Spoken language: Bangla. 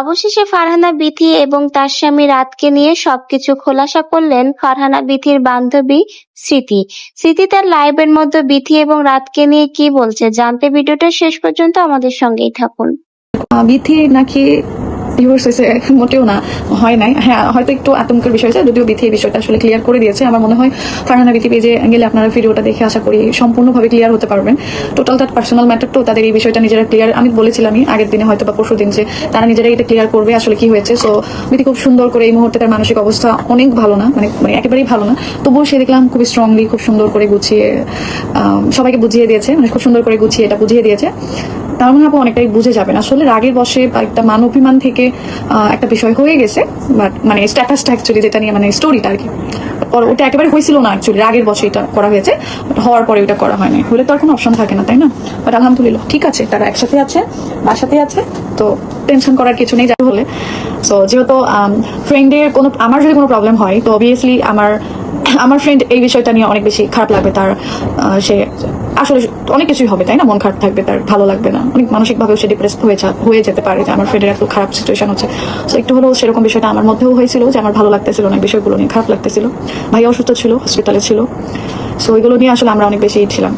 অবশেষে ফারহানা বিথি এবং তার স্বামী রাতকে নিয়ে সবকিছু খোলাসা করলেন ফারহানা বিথির বান্ধবী স্মৃতি। স্মৃতি তার লাইভের মধ্যে বিথি এবং রাতকে নিয়ে কি বলছে? জানতে ভিডিওটা শেষ পর্যন্ত আমাদের সঙ্গেই থাকুন। বিথি নাকি ডিভোর্স হয়েছে মোটেও না, হয় নাই। হ্যাঁ হয়তো একটু আতঙ্কের বিষয় আছে, যদিও বিথি এই বিষয়টা আসলে ক্লিয়ার করে দিয়েছে। আমার মনে হয় ফারহানা বিথি পেজে গেলে আপনারা ভিডিওটা দেখে আশা করি সম্পূর্ণভাবে ক্লিয়ার হতে পারবেন। টোটাল তার পার্সোনাল ম্যাটার তো তাদের এই বিষয়টা নিজেরা ক্লিয়ার আমি বলেছিলামই আগের দিনে হয়তো বা পরশু দিন যে তারা নিজেরাই এটা ক্লিয়ার করবে, আসলে কি হয়েছে। সো বিথি খুব সুন্দর করে এই মুহূর্তে তার মানসিক অবস্থা অনেক ভালো না মানে মানে একেবারেই ভালো না। তবুও সে দেখলাম খুবই স্ট্রংলি খুব সুন্দর করে গুছিয়ে সবাইকে বুঝিয়ে দিয়েছে মানে খুব সুন্দর করে গুছিয়ে এটা বুঝিয়ে দিয়েছে। তার মনে আপু অনেকটাই বুঝে যাবেন। আসলে রাগের বসে বা একটা মান অভিমান থেকে একটা বিষয় হয়ে গেছে বাট মানে স্ট্যাটাসটা অ্যাকচুয়ালি যেটা নিয়ে মানে স্টোরিটা আর কি। ওটা একেবারে হয়েছিল না অ্যাকচুয়ালি রাগের বসে এটা করা হয়েছে হওয়ার পরে ওটা করা হয়নি। হলে তো আর কোনো অপশন থাকে না, তাই না? বাট আলহামদুলিল্লাহ, ঠিক আছে, তারা একসাথে আছে বাসাতে আছে, তো টেনশন করার কিছু নেই, যা হলে। সো যেহেতু ফ্রেন্ডের কোনো, আমার যদি কোনো প্রবলেম হয়, তো অবভিয়াসলি আমার আমার ফ্রেন্ড এই বিষয়টা নিয়ে অনেক বেশি খারাপ লাগবে তার সে আসলে অনেক কিছুই হবে, তাই না? মন খারাপ থাকবে, তার ভালো লাগবে না। অনেক মানসিকভাবেও সে ডিপ্রেস হয়ে হয়ে যেতে পারে যে আমার ফ্রেন্ডের এত খারাপ সিচুয়েশন হচ্ছে। সো একটু হলেও সেরকম বিষয়টা আমার মধ্যেও হয়েছিল যে আমার ভালো লাগতেছিল, অনেক বিষয়গুলো নিয়ে খারাপ লাগতেছিল। ভাই অসুস্থ ছিল হসপিটালে ছিল। সো ওইগুলো নিয়ে আসলে আমরা অনেক বেশি ছিলাম।